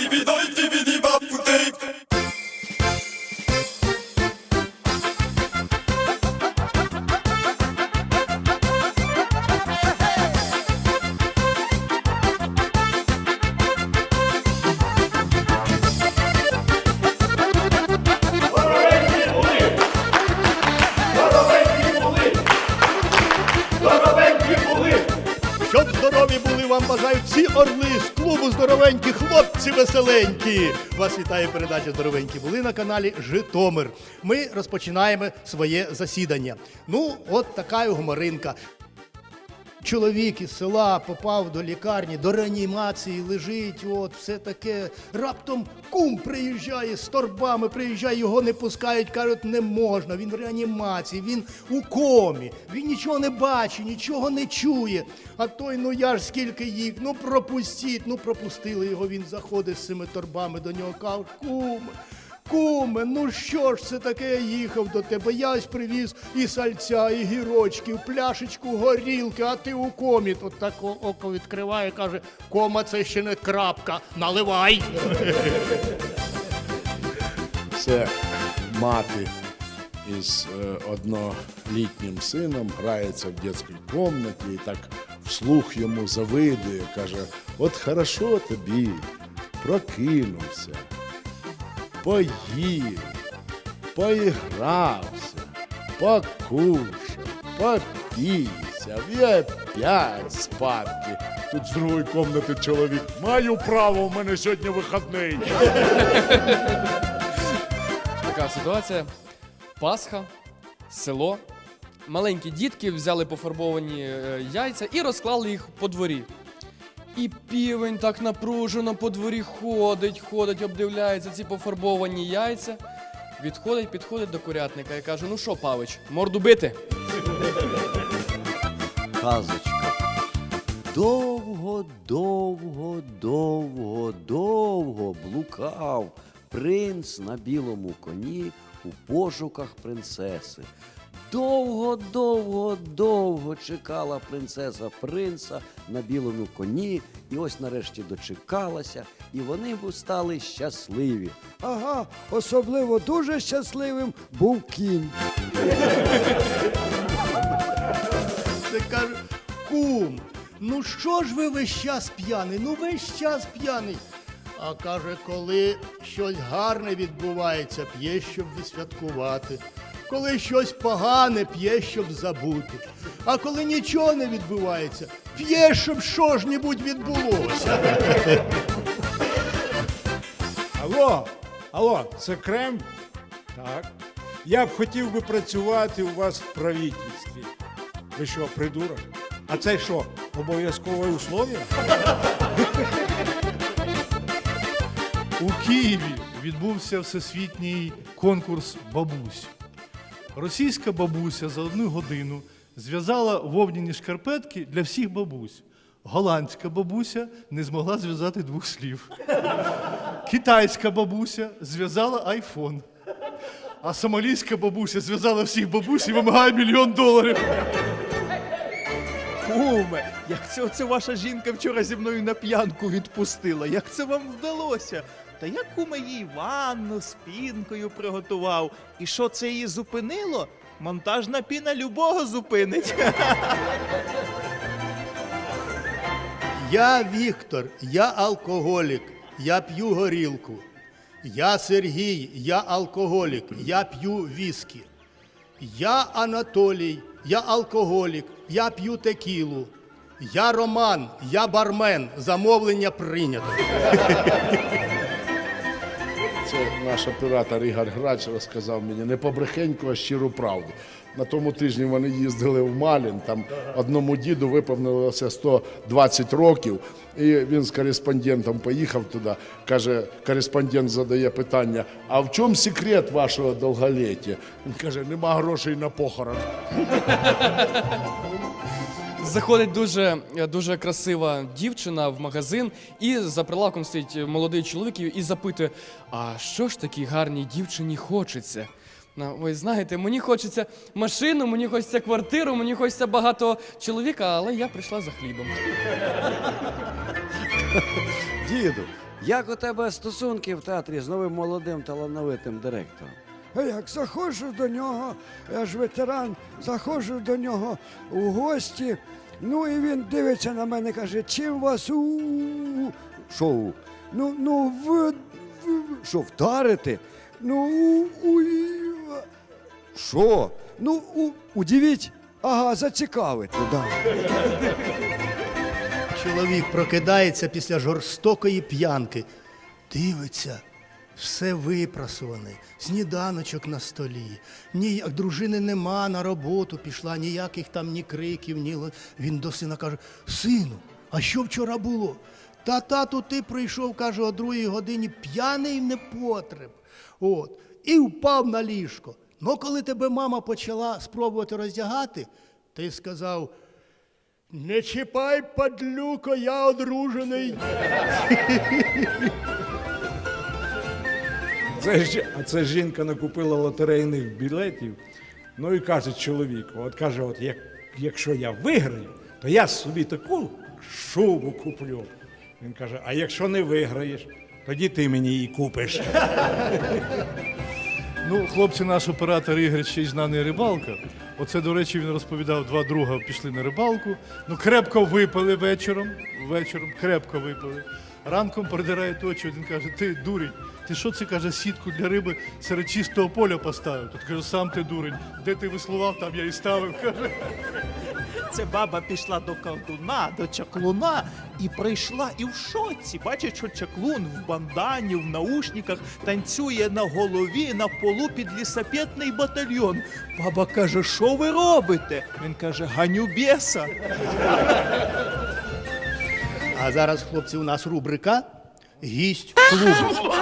dibi doi веселенькі. Вас вітає передача Здоровенькі були на каналі Житомир. Ми розпочинаємо своє засідання. Ну, от така гуморинка. Чоловік із села попав до лікарні, до реанімації, лежить, от все таке. Раптом кум приїжджає з торбами, приїжджає, його не пускають, кажуть, не можна. Він в реанімації, він у комі, він нічого не бачить, нічого не чує. А той, ну я ж скільки їх, ну пропустіть, ну пропустили його. Він заходить з цими торбами до нього, каже, куме. Куме, ну що ж це таке я їхав до тебе? Я ось привіз і сальця, і гірочків, пляшечку горілки, а ти у комі. Тут так око відкриває, каже, кома це ще не крапка, наливай. Це мати із е, однолітнім сином грається в дитячій кімнаті і так вслух йому завидує, каже: от хорошо тобі, прокинувся, поїв, поігрався, покушав, попісяв і опять спадки. Тут з другої кімнати чоловік. Маю право, у мене сьогодні вихідний. Така ситуація. Пасха, село. Маленькі дітки взяли пофарбовані е, яйця і розклали їх по дворі. І півень так напружено по дворі ходить, ходить, обдивляється ці пофарбовані яйця. Відходить, підходить до курятника і каже: Ну що, Павич, морду бити? казочка. Довго, довго, довго, довго блукав принц на білому коні у пошуках принцеси. Довго, довго, довго чекала принцеса принца на білому коні, і ось нарешті дочекалася, і вони б стали щасливі. Ага, особливо дуже щасливим був кінь. Це каже, кум, ну що ж ви весь час п'яний? Ну весь час п'яний. А каже, коли щось гарне відбувається, п'є, щоб відсвяткувати. Коли щось погане, п'є, щоб забути. А коли нічого не відбувається, п'є, щоб що ж небудь відбулося. Алло, алло, це Крем? Так. Я б хотів би працювати у вас в правительстві. Ви що, придурок? А це що, обов'язкове условие? У Києві відбувся всесвітній конкурс бабусь. Російська бабуся за одну годину зв'язала вовняні шкарпетки для всіх бабусь. Голландська бабуся не змогла зв'язати двох слів. Китайська бабуся зв'язала айфон. А сомалійська бабуся зв'язала всіх бабусь і вимагає мільйон доларів. Куме, як це оце ваша жінка вчора зі мною на п'янку відпустила? Як це вам вдалося? Та я куме їй ванну з пінкою приготував. І що це її зупинило? Монтажна піна любого зупинить. Я Віктор, я алкоголік, я п'ю горілку. Я Сергій, я алкоголік, я п'ю віскі. Я Анатолій, я алкоголік, я п'ю текілу. Я Роман, я бармен, замовлення прийнято. Це наш оператор Ігор Грач розказав мені не побрехеньку, а щиру правду. На тому тижні вони їздили в Малін, там одному діду виповнилося 120 років, і він з кореспондентом поїхав туди. Каже, кореспондент задає питання: а в чому секрет вашого довголіття? Він каже, нема грошей на похорон. Заходить дуже, дуже красива дівчина в магазин, і за прилавком стоїть молодий чоловік і- запитує: А що ж такій гарній дівчині хочеться? Ой, знаєте, мені хочеться машину, мені хочеться квартиру, мені хочеться багато чоловіка, але я прийшла за хлібом. Діду, Як у тебе стосунки в театрі з новим молодим талановитим директором? А як заходжу до нього, я ж ветеран, заходжу до нього у гості. Ну і він дивиться на мене, каже, чим вас у шоу? Ну, ну, в, в що, вдарити? Ну, що? Ну, у, удивіть, ага, зацікавити, да. Чоловік прокидається після жорстокої п'янки. Дивиться, все випрасуване, сніданочок на столі. Ніяк дружини нема на роботу пішла, ніяких там ні криків, ні. Він до сина каже: Сину, а що вчора було? Та тату, ти прийшов, каже, о другій годині п'яний непотреб. От, і впав на ліжко. Ну, коли тебе мама почала спробувати роздягати, ти сказав. Не чіпай, падлюко, я одружений. Це а це жінка накупила лотерейних білетів. Ну і каже чоловіку: от каже, от як, якщо я виграю, то я собі таку шубу куплю. Він каже: а якщо не виграєш, тоді ти мені її купиш. Ну, хлопці, наш оператор Ігор ще й знаний рибалка. Оце, до речі, він розповідав, два друга пішли на рибалку. Ну, крепко випили вечором. Вечором крепко випили. Ранком придирають очі, один каже, ти дурень, ти що це каже, сітку для риби серед чистого поля поставив? Тут каже, сам ти дурень. Де ти веслував, там я і ставив. Каже. Це баба пішла до колдуна, до чаклуна і прийшла і в шоці. Бачить, що чаклун в бандані, в наушниках танцює на голові на полу під лісапетний батальйон. Баба каже, що ви робите? Він каже, ганю бєса. А зараз, хлопці, у нас рубрика Гість клубу.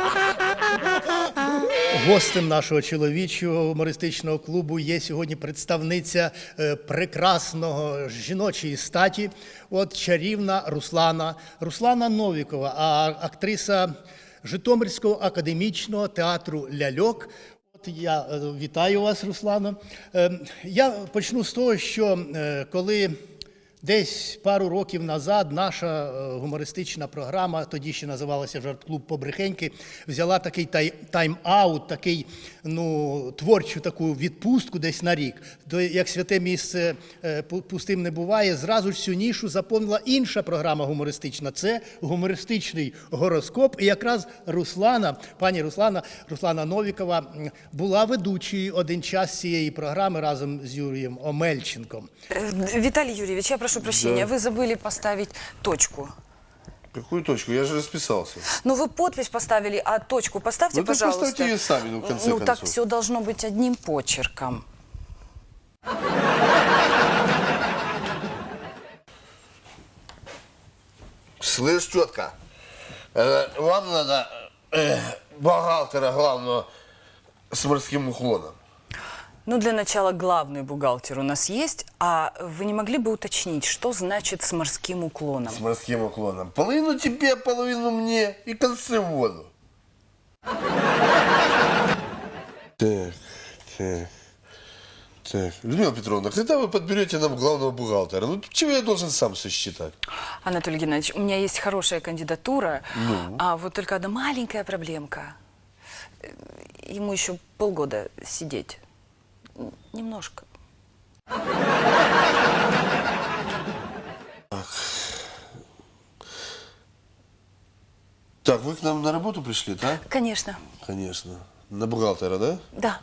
Гостем нашого чоловічого гумористичного клубу є сьогодні представниця е, прекрасного жіночої статі, от чарівна Руслана. Руслана Новікова, а актриса Житомирського академічного театру Ляльок. От я е, вітаю вас, Руслано. Е, Я почну з того, що е, коли Десь пару років назад наша е, гумористична програма, тоді ще називалася Жарт-клуб Побрехеньки, взяла такий тай- тайм-аут, такий, ну, творчу таку відпустку десь на рік. То, як святе місце е, пустим не буває, зразу ж цю нішу заповнила інша програма гумористична. Це гумористичний гороскоп. І якраз Руслана, пані Руслана, Руслана Новікова була ведучою один час цієї програми разом з Юрієм Омельченком. Э, Виталий Юрьевич, я прошу прощения, вы забыли поставить точку. Какую точку? Я же расписался. Ну, вы подпись поставили, а точку поставьте, Ну, так пожалуйста. поставьте ее сами, ну, в конце Ну, так концов. все должно быть одним почерком. Слышь, четко. вам надо э, бухгалтера главного с морским уклоном. Ну, для начала главный бухгалтер у нас есть, а вы не могли бы уточнить, что значит с морским уклоном? С морским уклоном. Половину тебе, половину мне и концы в воду. Так, так, так. Людмила Петровна, когда вы подберете нам главного бухгалтера? Ну, чего я должен сам все считать? Анатолий Геннадьевич, у меня есть хорошая кандидатура, Ну? а вот только одна маленькая проблемка. Ему еще полгода сидеть. Немножко. Так, вы к нам на работу пришли, да? Конечно. Конечно. На бухгалтера, да? Да.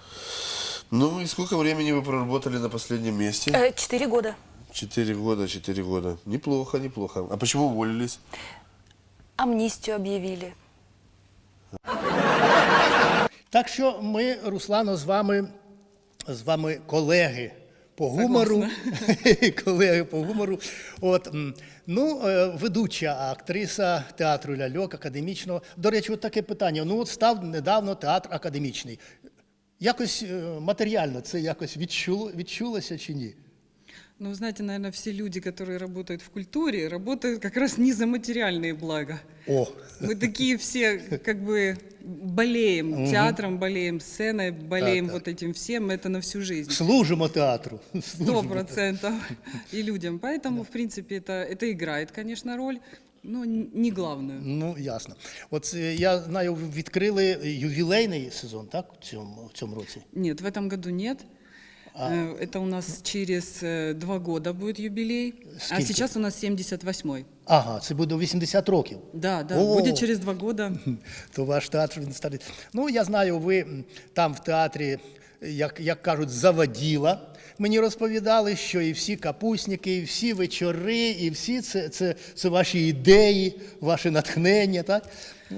Ну и сколько времени вы проработали на последнем месте? Э, Четыре года. Четыре года, четыре года. Неплохо, неплохо. А почему уволились? Амнистию объявили. Так що ми, Руслано, з вами, з вами колеги по гумору. колеги по гумору. От, ну, е, ведуча актриса театру ляльок академічного. До речі, от таке питання. Ну, от став недавно театр академічний. Якось е, матеріально це якось відчуло, відчулося чи ні? Ну, вы знаете, наверное, все люди, которые работают в культуре, работают как раз не за материальные блага. О, Мы такие все как бы болеем театром, болеем сценой, болеем Так, вот этим всем. Это на всю жизнь. служимо театру. Сто процентов. И людям. Поэтому, в принципе, это, это играет, конечно, роль. но н- не главную. Ну, ясно. От е, я знаю, ви відкрили ювілейний сезон, так? В цьому, в цьому році. Нет, в этом году нет. Э, Это у нас через э, два года будет юбилей, а Сколько? сейчас у нас 78-й. Ага, це буде 80 років. Да, да, О! будет через два года. То ваш театр він старий. Ну, я знаю, ви м, там в театрі, як, як кажуть, заводіла. Мені розповідали, що і всі капусники, і всі вечори, і всі це, це, це ваші ідеї, ваше натхнення, так?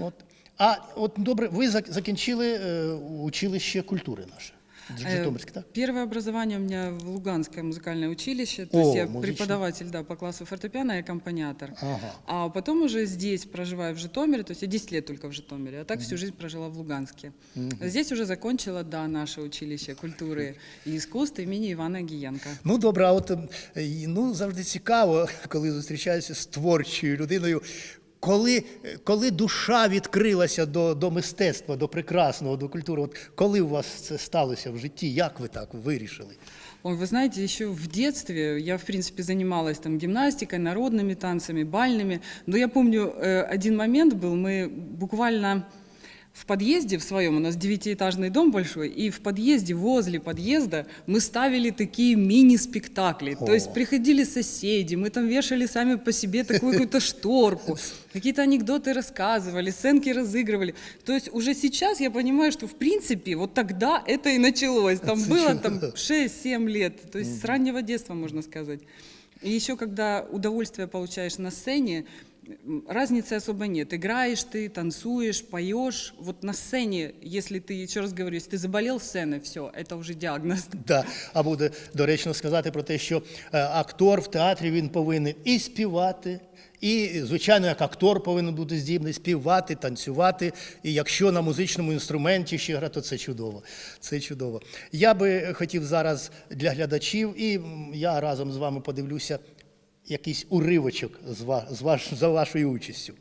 От. А от добре, ви зак- закінчили е, училище культури наше. Э, Житомирське, так? Первое образование у меня в Луганское музыкальное училище. То О, есть я музычное. преподаватель да, по классу фортепиано и аккомпаниатор. Ага. А потом уже здесь проживаю в Житомире, то есть я 10 лет только в Житомире, а так всю жизнь прожила в Луганске. Здесь уже закончила, да, наше училище культуры и искусств имени Ивана Гиенко. Ну добре, а от е, і, ну, завжди цікаво, коли зустрічаюся з творчою людиною. Коли, коли душа відкрилася до, до мистецтва, до прекрасного, до культури, от коли у вас це сталося в житті? Як ви так вирішили? Ой, вы знаете, еще в детстве я, в принципе, занималась там гимнастикой, народными танцами, бальными. Но я помню, э, один момент был, мы буквально в подъезде в своем, у нас девятиэтажный дом большой, и в подъезде, возле подъезда мы ставили такие мини-спектакли. То есть приходили соседи, мы там вешали сами по себе такую какую-то шторку, какие-то анекдоты рассказывали, сценки разыгрывали. То есть уже сейчас я понимаю, что в принципе вот тогда это и началось. Там было там 6-7 лет, то есть с раннего детства, можно сказать. И еще когда удовольствие получаешь на сцене, м, разницы особо нет. Играешь ты, танцуешь, поешь. Вот на сцене, если ты, еще раз говорю, если ты заболел сценой, все, это уже диагноз. Да. А буде доречно сказати про те, що е, актор в театрі він повинен і співати, і, звичайно, як актор повинен бути здібний співати, танцювати. І якщо на музичному інструменті ще грати, то це чудово. Це чудово. Я би хотів зараз для глядачів, і м, я разом з вами подивлюся якийсь уривочок з, ва- з ваш, за вашою участю.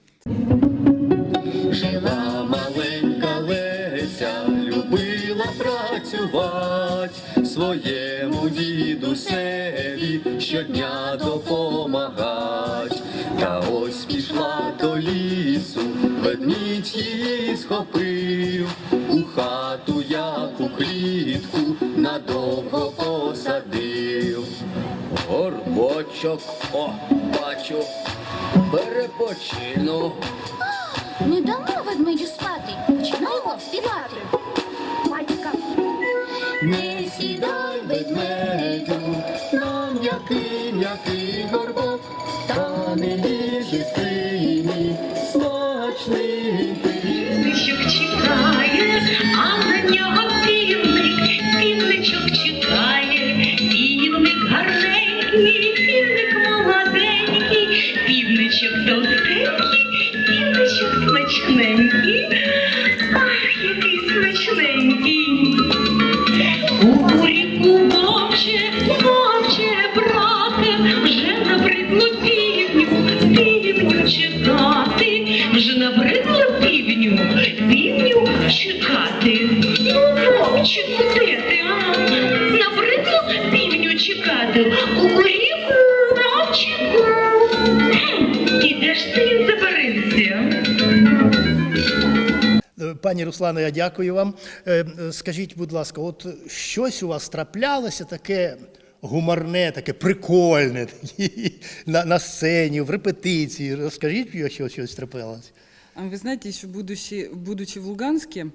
Жила маленька Леся, любила працювати, своєму дідусеві щодня допомагать. Та ось пішла до лісу, ведмідь її схопив, у хату як у клітку надовго Горбочок, о, бачу, перепочину. Не дамо ведмедю спати, починаємо співати. Батька. Не сідай, ведмедю, на м'який, м'який горбок, та не ліжи сині, Е, Пані Руслано, я дякую вам. Е, е, Скажіть, будь ласка, от щось у вас траплялося таке гуморне, таке прикольне на, на сцені, в репетиції. Розкажіть, якщо щось траплялося. А Вы знаете, еще будучи, будучи в Луганске,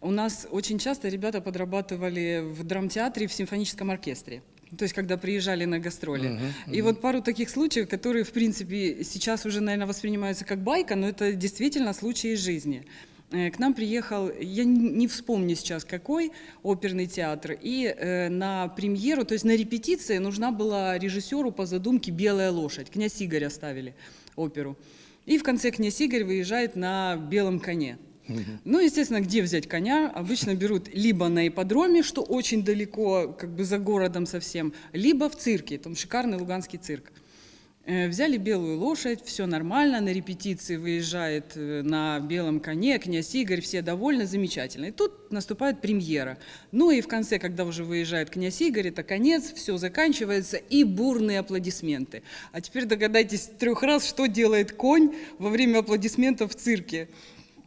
у нас очень часто ребята подрабатывали в драмтеатре и в симфоническом оркестре. То есть, когда приезжали на гастроли. И вот пару таких случаев, которые, в принципе, сейчас уже, наверное, воспринимаются как байка, но это действительно случаи из жизни. Э, К нам приехал, я не вспомню сейчас какой, оперный театр, и э, на премьеру, то есть на репетиции нужна была режиссеру по задумке «Белая лошадь». Князь Игоря ставили оперу. И в конце князь Игорь выезжает на белом коне. Ну, естественно, где взять коня? Обычно берут либо на ипподроме, что очень далеко, как бы за городом совсем, либо в цирке, там шикарный луганский цирк. Э, Взяли белую лошадь, все нормально, на репетиции выезжает э, на белом коне князь Игорь, все довольны, замечательно. И тут наступает премьера. Ну и в конце, когда уже выезжает князь Игорь, это конец, все заканчивается и бурные аплодисменты. А теперь догадайтесь трех раз, что делает конь во время аплодисментов в цирке.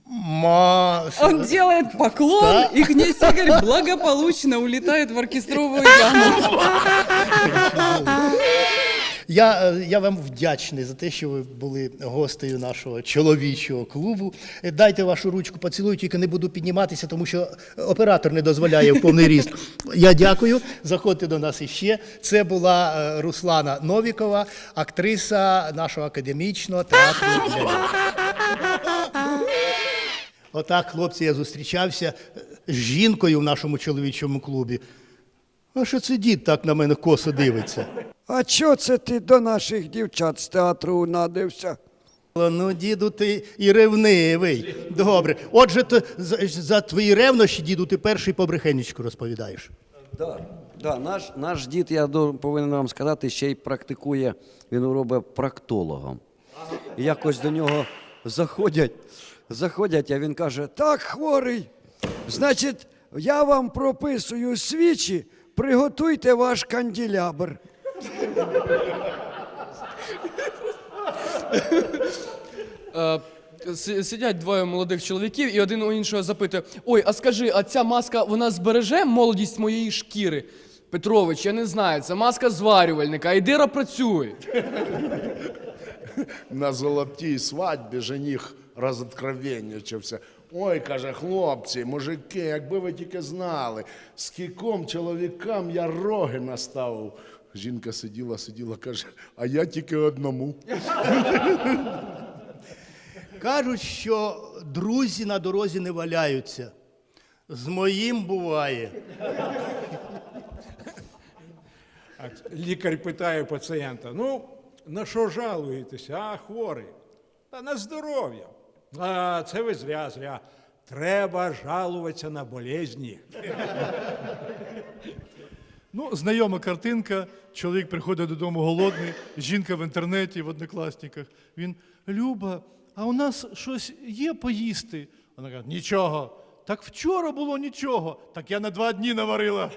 Ма... Он делает поклон, Да. и князь Игорь благополучно улетает в оркестровую яму. Я, е, я вам вдячний за те, що ви були гостею нашого чоловічого клубу. Е, Дайте вашу ручку, поцілую, тільки не буду підніматися, тому що оператор не дозволяє в повний ріст. Я дякую. Заходьте до нас іще. Це була е, Руслана Новікова, актриса нашого академічного театру. Отак, хлопці, я зустрічався е, з жінкою в нашому чоловічому клубі. А що це дід так на мене косо дивиться? А чо це ти до наших дівчат з театру надився? Ну, діду, ти і ревнивий. Добре. Отже, то за, за твої ревнощі, діду, ти перший побрехенечку розповідаєш. Да, да, наш, наш дід, я до- повинен вам сказати, ще й практикує, він робить проктологом. І якось до нього заходять, заходять, а він каже, Так, хворий. Значить, я вам прописую свічі, приготуйте ваш канділябр. Е, си- Сидять двоє молодих чоловіків, і один у іншого запитує: Ой, а скажи, а ця маска вона збереже молодість моєї шкіри? Петрович, я не знаю, це маска зварювальника, а Ідира працює. На золотій свадьбі жених розоткровенничався. Ой, каже, хлопці, мужики, якби ви тільки знали, скільком чоловікам я роги наставив. Жінка сиділа, сиділа, каже, а я тільки одному. Кажуть, що друзі на дорозі не валяються. З моїм буває. А Лікар питає пацієнта: ну, на що жалуєтеся, а хворий? Та на здоров'я. А це ви зря, зря. Треба жалуватися на болезні. Ну, знайома картинка. Чоловік приходить додому голодний, жінка в інтернеті, в однокласниках. Він Люба, а у нас щось є поїсти? Вона каже, нічого. Так вчора було нічого. Так я на два дні наварила.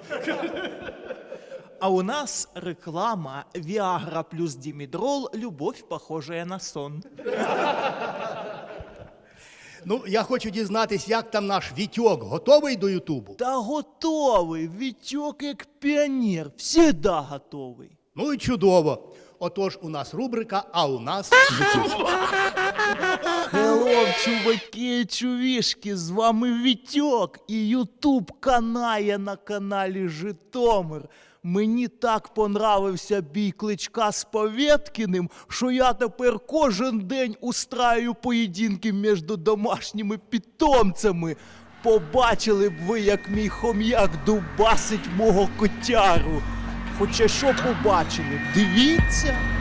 А у нас реклама Viagra плюс Дімідрол, любов похожа на сон. Ну, я хочу дізнатись, як там наш Вітьок готовий до Ютубу. Та готовий, Вітьок як піонер, всегда готовий. Ну і чудово. Отож, у нас рубрика, а у нас. Хелло, чуваки і чувішки, з вами Вітьок і Ютуб канає на каналі Житомир. Мені так понравився бій кличка з Повєткіним, що я тепер кожен день устраю поєдинки між домашніми питомцями. Побачили б ви, як мій хом'як дубасить мого котяру. Хоча що побачили? Дивіться.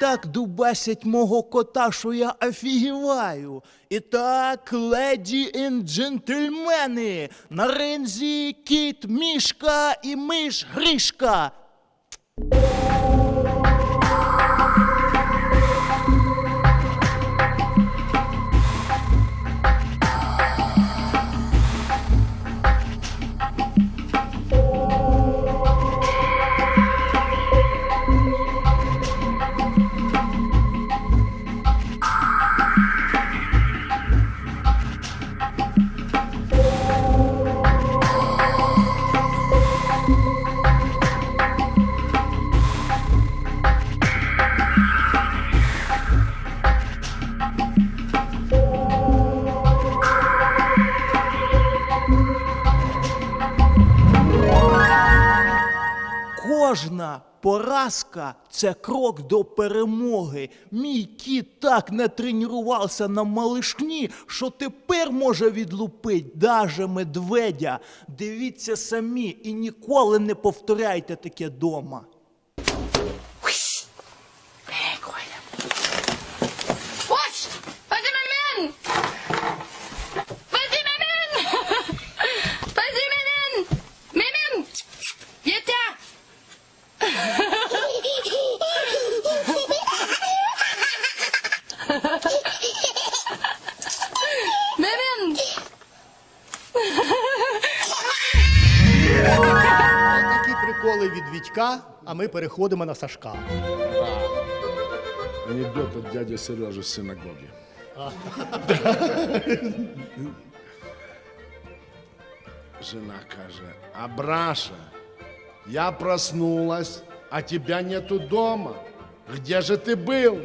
Так дубасять мого кота, що я офігіваю. І так, леді і джентльмени, на ринзі кіт мішка і миш грішка. Поразка це крок до перемоги. Мій кіт так не тренувався на малишні, що тепер може відлупить даже медведя. Дивіться самі і ніколи не повторяйте таке дома. Вітька, а ми переходимо на Сашка. Анекдот от дяди Сережи с синагоги. Жена каже, Абраша, я проснулась, а тебя нету дома. Где же ты был?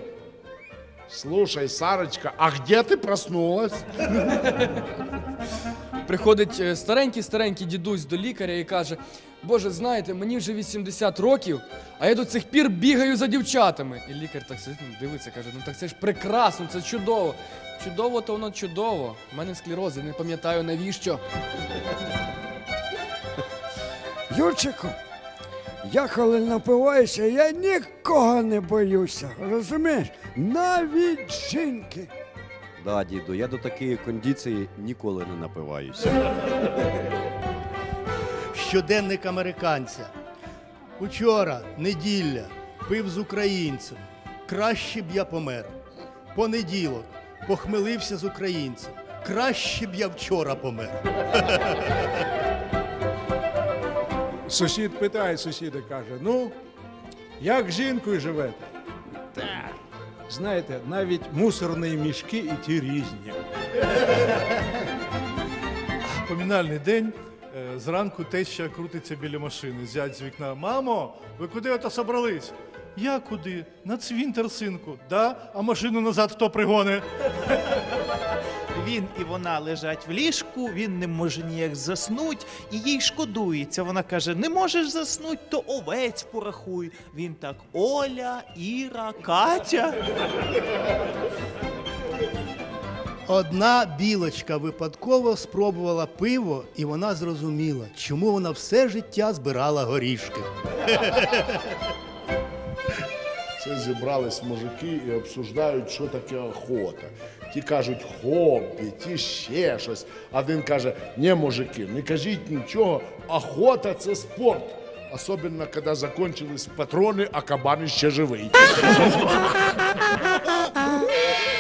Слушай, Сарочка, а где ты проснулась? Приходить е, старенький старенький дідусь до лікаря і каже: Боже, знаєте, мені вже 80 років, а я до цих пір бігаю за дівчатами. І лікар так сидить, ну, дивиться, каже: ну так це ж прекрасно, це чудово. Чудово, то воно чудово. У мене склероз, я не пам'ятаю навіщо. Юрчику, я коли напиваюся, я нікого не боюся. Розумієш? Навіть жінки. Да, діду, я до такої кондиції ніколи не напиваюся. Щоденник американця. Учора, неділя, пив з українцем. Краще б я помер. Понеділок, похмелився з українцем. Краще б я вчора помер. Сусід питає сусіда, каже: ну, як з жінкою живете? Так. Знаєте, навіть мусорні мішки і ті різні. Помінальний день. е, Зранку теща крутиться біля машини. Зять з вікна. Мамо, ви куди ото собрались? Я куди? На цвінтер, синку. Да? А машину назад хто пригоне? Він і вона лежать в ліжку, він не може ніяк заснуть, і їй шкодується. Вона каже: не можеш заснуть, то овець порахуй. Він так: Оля, Іра, Катя. Одна білочка випадково спробувала пиво, і вона зрозуміла, чому вона все життя збирала горішки. Це зібрались мужики і обсуждають, що таке охота. Ті кажуть хобі, ті ще щось. Один каже: не, мужики, не кажіть нічого, охота це спорт. Особенно, коли закончились патрони, а кабан ще живий.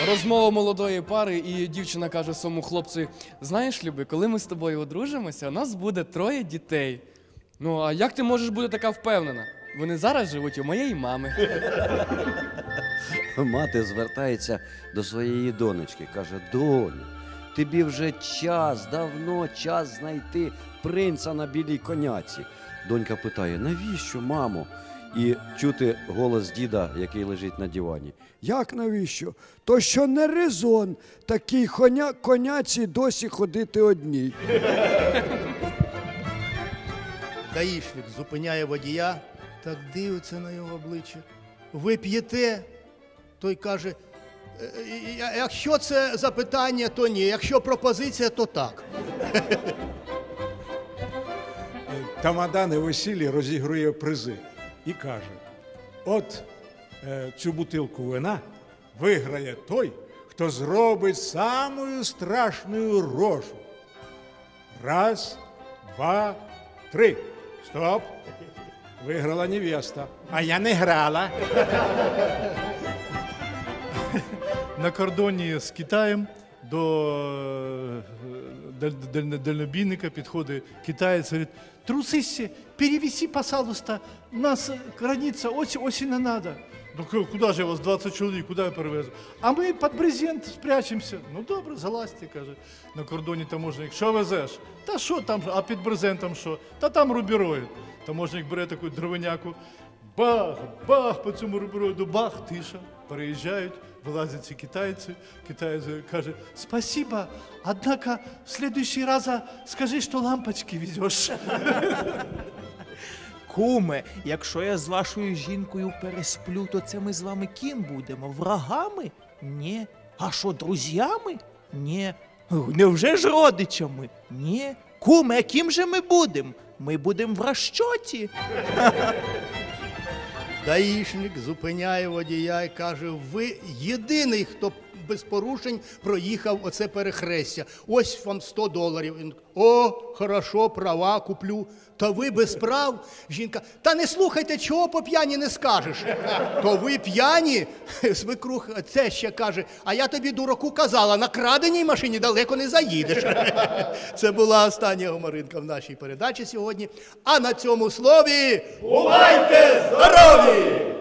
Розмова молодої пари, і дівчина каже своєму хлопцю: знаєш, Люби, коли ми з тобою одружимося, у нас буде троє дітей. Ну, а як ти можеш бути така впевнена? Вони зараз живуть у моєї мами. Мати звертається до своєї донечки, каже: доню, тобі вже час, давно час знайти принца на білій коняці. Донька питає: навіщо, мамо? І чути голос діда, який лежить на дивані. Як навіщо? То що не резон такій коня, коняці досі ходити одній. Даїшник зупиняє водія, так дивиться на його обличчя. Ви п'єте? Той каже: «Е, якщо це запитання, то ні. Якщо пропозиція, то так. Тамада на весіллі розігрує призи і каже: от е, цю бутилку вина виграє той, хто зробить самою страшною рожу. Раз, два, три. Стоп. Виграла невеста. А я не грала. На кордоні з Китаєм до е, даль- даль- дальнобійника підходить китаєць, говорить, трусище, перевеси, пожалуйста, у нас границя ось, ось і не надо. Ну куди ж я вас 20 чоловік, куди я перевезу? А ми під брезент спрячемося. Ну добре, залазьте, каже. На кордоні таможник, що везеш? Та що там, а під брезентом що? Та там рубіроїд. Таможник бере таку дровиняку, бах, бах по цьому рубіроїду, бах, тиша. Переїжджають, вилазять ці китайці. Китаєць каже, спасибо, однако в следующий раз скажи, що лампочки везеш. Куме, якщо я з вашою жінкою пересплю, то це ми з вами ким будемо? Врагами? Ні. А що, друзями? Ні. Невже ж родичами? Ні. Куме, а ким же ми будемо? Ми будемо в розчоті. Даїшник зупиняє водія і каже: ви єдиний, хто без порушень проїхав оце перехрестя. Ось вам 100 доларів. Він, О, хорошо, права куплю. Та ви без прав. Жінка, та не слухайте, чого по п'яні не скажеш. То ви п'яні? Свекрух це ще каже, а я тобі, дураку, казала, на краденій машині далеко не заїдеш. Це була остання гоморинка в нашій передачі сьогодні. А на цьому слові бувайте здорові!